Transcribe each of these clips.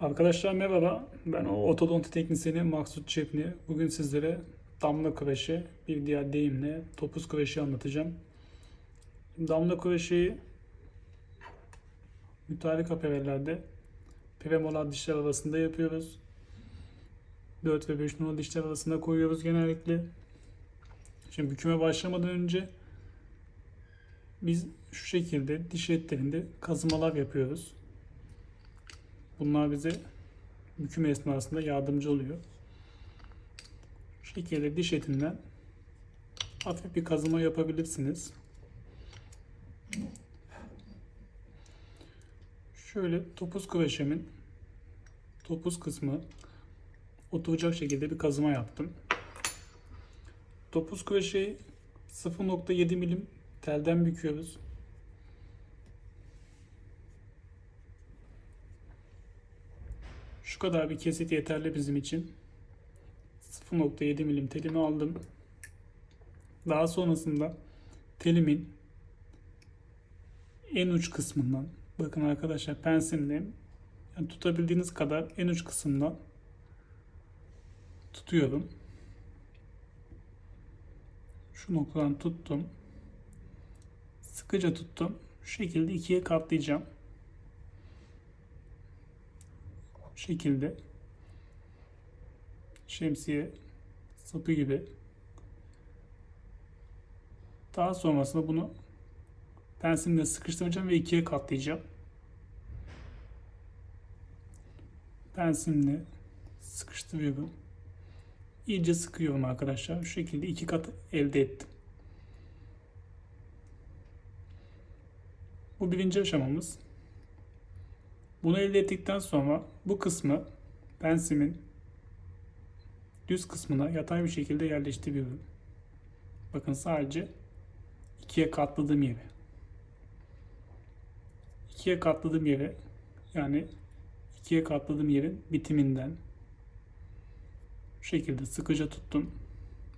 Arkadaşlar merhaba. Ben o ortodonti teknisyeni Maksut Çepni. Bugün sizlere damla kreşi, bir diğer deyimle topuz kreşi anlatacağım. Damla kreşi müteahhit aperellerde premolar dişler arasında yapıyoruz. 4 ve 5 numaralı dişler arasında koyuyoruz genellikle. Şimdi büküme başlamadan önce biz şu şekilde diş etlerinde kazımalar yapıyoruz. Bunlar bize büküm esnasında yardımcı oluyor. Şu şekilde diş etinden hafif bir kazıma yapabilirsiniz. Şöyle topuz kreşemin topuz kısmı oturacak şekilde bir kazıma yaptım. Topuz kreşeyi 0.7 milim telden büküyoruz. Şu kadar bir kesit yeterli bizim için. 0.7 milim telimi aldım. Daha sonrasında telimin en uç kısmından bakın arkadaşlar pensimle yani tutabildiğiniz kadar en uç kısımdan tutuyorum. Şu noktadan tuttum. Sıkıca tuttum. Şu şekilde ikiye katlayacağım. Bu şekilde şemsiye sapı gibi. Daha sonrasında bunu pensimle sıkıştıracağım ve ikiye katlayacağım. Pensimle sıkıştırıyorum. İyice sıkıyorum arkadaşlar. Şu şekilde iki kat elde ettim. Bu birinci aşamamız. Bunu elde ettikten sonra bu kısmı pensimin düz kısmına yatay bir şekilde yerleştiriyorum. Bakın sadece ikiye katladığım yere. İkiye katladığım yere yani ikiye katladığım yerin bitiminden şu şekilde sıkıca tuttum.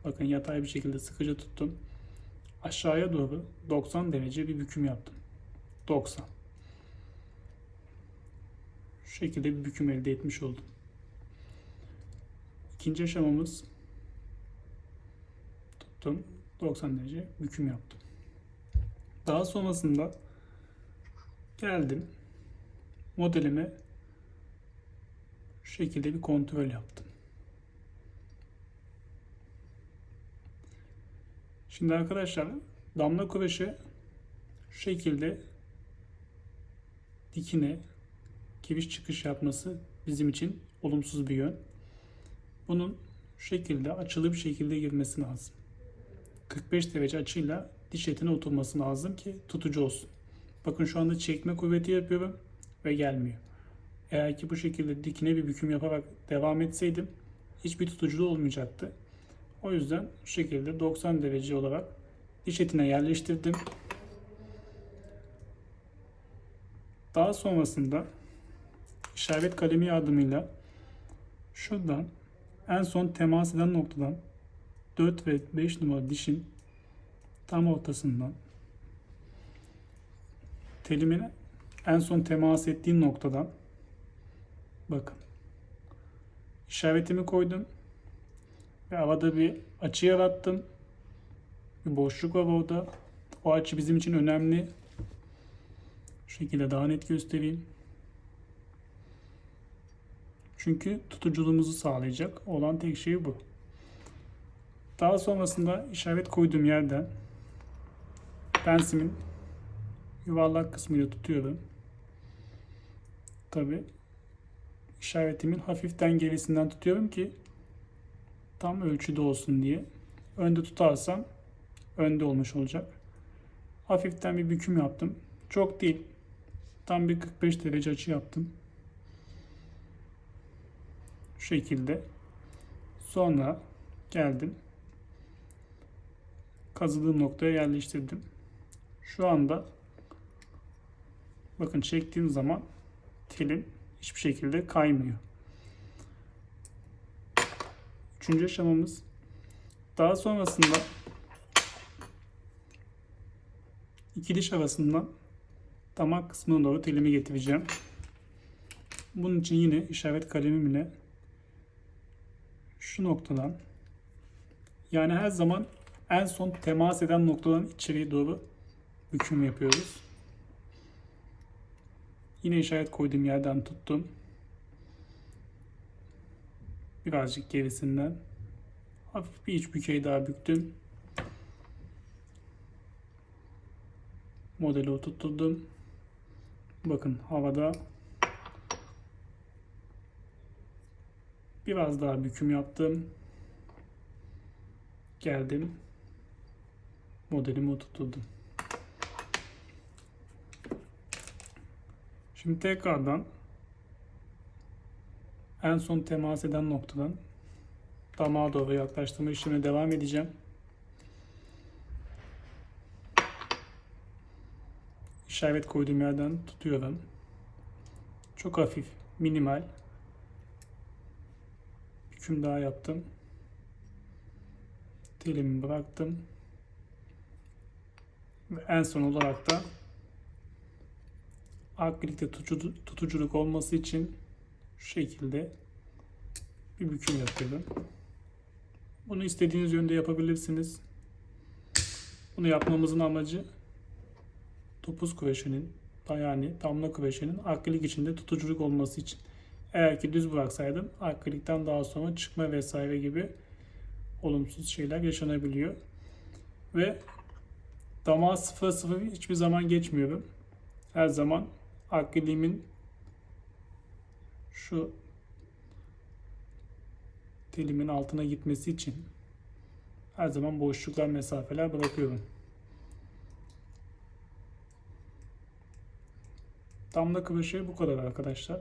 Bakın yatay bir şekilde sıkıca tuttum. Aşağıya doğru 90 derece bir büküm yaptım. 90. Şu şekilde bir büküm elde etmiş oldum. İkinci aşamamız tuttum 90 derece büküm yaptım. Daha sonrasında geldim modelime şu şekilde bir kontrol yaptım. Şimdi arkadaşlar damla kreşi şu şekilde dikine giriş çıkış yapması bizim için olumsuz bir yön. Bunun şu şekilde açılı bir şekilde girmesi lazım. 45 derece açıyla diş etine oturması lazım ki tutucu olsun. Bakın şu anda çekme kuvveti yapıyorum ve gelmiyor. Eğer ki bu şekilde dikine bir büküm yaparak devam etseydim hiçbir tutuculuğu olmayacaktı. O yüzden şu şekilde 90 derece olarak diş etine yerleştirdim. Daha sonrasında işaret kalemi yardımıyla şuradan en son temas eden noktadan 4 ve 5 numaralı dişin tam ortasından telimin en son temas ettiği noktadan bakın işaretimi koydum ve arada bir açı yarattım. Bir boşluk var orada. O açı bizim için önemli. Şu şekilde daha net göstereyim. Çünkü tutuculuğumuzu sağlayacak olan tek şey bu. Daha sonrasında işaret koyduğum yerden pensimin yuvarlak kısmıyla tutuyorum. Tabi işaretimin hafiften gerisinden tutuyorum ki tam ölçüde olsun diye. Önde tutarsam önde olmuş olacak. Hafiften bir büküm yaptım. Çok değil. Tam bir 45 derece açı yaptım. Şu şekilde. Sonra geldim. Kazıdığım noktaya yerleştirdim. Şu anda bakın çektiğim zaman telim hiçbir şekilde kaymıyor. Üçüncü aşamamız. Daha sonrasında iki diş arasından damak kısmına doğru telimi getireceğim. Bunun için yine işaret kalemimle şu noktadan yani her zaman en son temas eden noktadan içeriye doğru büküm yapıyoruz. Yine işaret koyduğum yerden tuttum. Birazcık gerisinden hafif bir iç bükey daha büktüm. Modeli oturtturdum. Bakın havada biraz daha büküm yaptım. Geldim. Modelimi oturtturdum. Şimdi tekrardan en son temas eden noktadan damağa doğru yaklaştırma işlemine devam edeceğim. İşaret koyduğum yerden tutuyorum. Çok hafif, minimal. Büküm daha yaptım. Telimi bıraktım. Ve en son olarak da akrilikte tutucu, tutuculuk olması için şu şekilde bir büküm yapıyorum. Bunu istediğiniz yönde yapabilirsiniz. Bunu yapmamızın amacı topuz kuveşinin yani damla kuveşinin akrilik içinde tutuculuk olması için. Eğer ki düz bıraksaydım akrilikten daha sonra çıkma vesaire gibi olumsuz şeyler yaşanabiliyor. Ve damağa 0-0 hiçbir zaman geçmiyorum. Her zaman akriliğimin şu telimin altına gitmesi için her zaman boşluklar mesafeler bırakıyorum. Damla kıvışı bu kadar arkadaşlar.